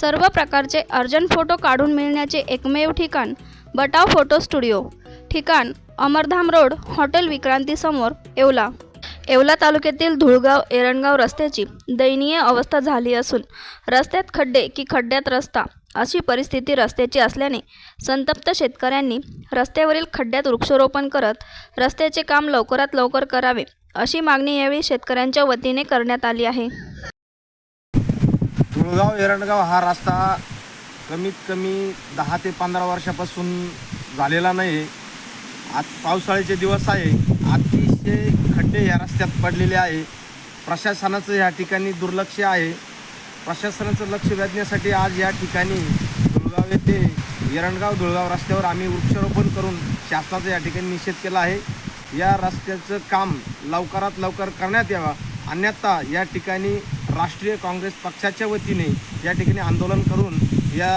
सर्व प्रकारचे urgent photo काढून मिळण्याचे एकमेव ठिकाण बटाव फोटो स्टुडिओ. ठिकाण अमरधाम रोड हॉटेल विक्रांतीसमोर येवला. येवला तालुक्यातील धुळगाव एरणगाव रस्त्याची दयनीय अवस्था झाली असून रस्त्यात खड्डे की खड्ड्यात रस्ता अशी परिस्थिती रस्त्याची असल्याने संतप्त शेतकऱ्यांनी रस्त्यावरील खड्ड्यात वृक्षारोपण करत रस्त्याचे काम लवकरात लवकर करावे अशी मागणी यावेळी शेतकऱ्यांच्या वतीने करण्यात आली आहे. तुळगाव एरंडगाव हा रस्ता कमीत कमी दहा ते पंधरा वर्षापासून झालेला नाही आज पावसाळ्याचे दिवस आहे. अतिशय खड्डे या रस्त्यात पडलेले आहे. प्रशासनाचं या ठिकाणी दुर्लक्ष आहे. प्रशासनाचं लक्ष वेधण्यासाठी आज या ठिकाणी धुळगाव येथे एरणगाव धुळगाव रस्त्यावर आम्ही वृक्षारोपण करून शासनाचा या ठिकाणी निषेध केला आहे. या रस्त्याचं काम लवकरात लवकर करण्यात यावा. अन्यथा या ठिकाणी राष्ट्रीय काँग्रेस पक्षाच्या वतीने या ठिकाणी आंदोलन करून या